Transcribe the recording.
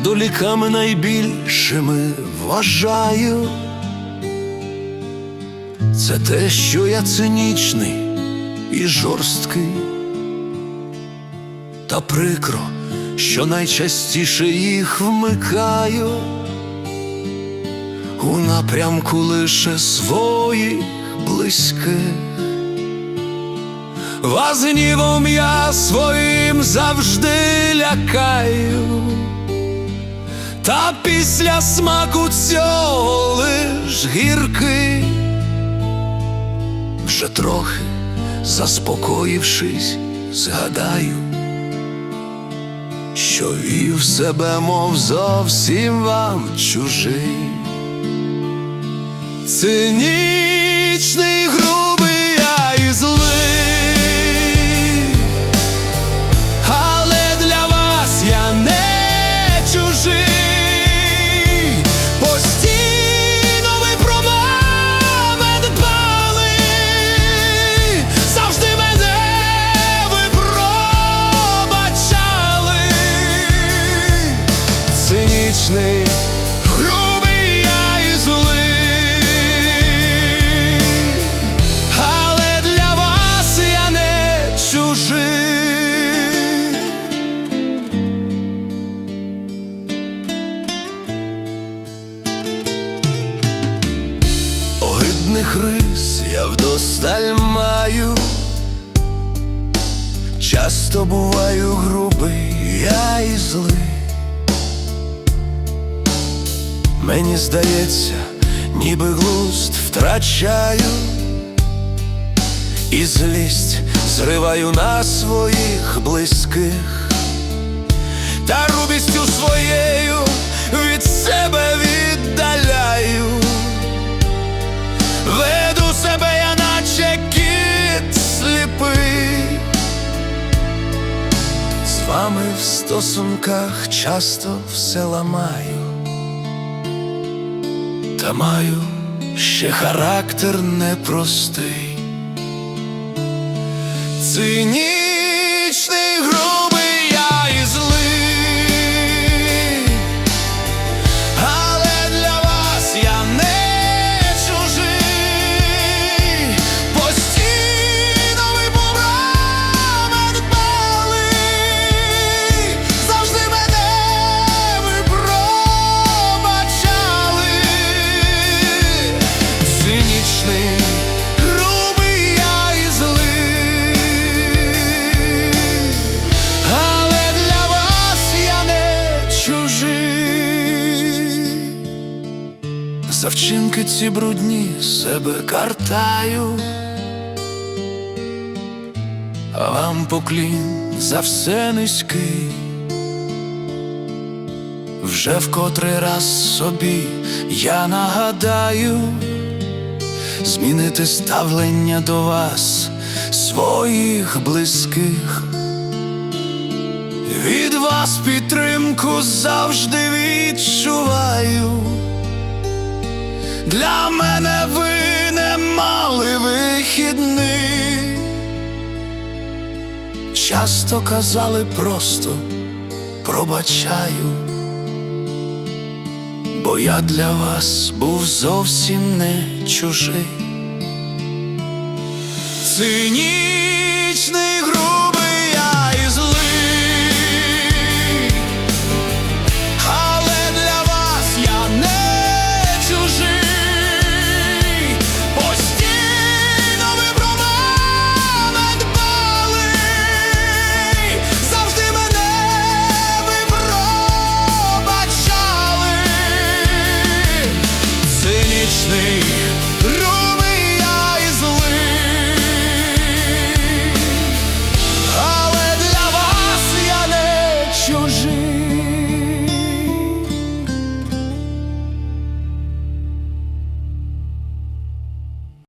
недоліками найбільшими вважаю. Це те, що я цинічний і жорсткий, та прикро, що найчастіше їх вмикаю у напрямку лише своїх близьких. Вас гнівом я своїм завжди лякаю, та після смаку цього лиш гіркий, вже трохи заспокоївшись, згадаю, що вів себе, мов зовсім вам чужий. Цинічний, Огидних рис я вдосталь маю, часто буваю грубий, я і злий. Мені здається, ніби глузд втрачаю, і злість зриваю на своїх близьких, та рубістю своєю від себе вами в стосунках часто все ламаю, та маю ще характер непростий. Цинічний, вчинки ці брудні себе картаю, а вам поклін за все низький. Вже в котрий раз собі я нагадаю змінити ставлення до вас своїх близьких. Від вас підтримку завжди відчуваю. Для мене ви не мали вихідних. Часто казали просто пробачаю, бо я для вас був зовсім не чужий. Цинічний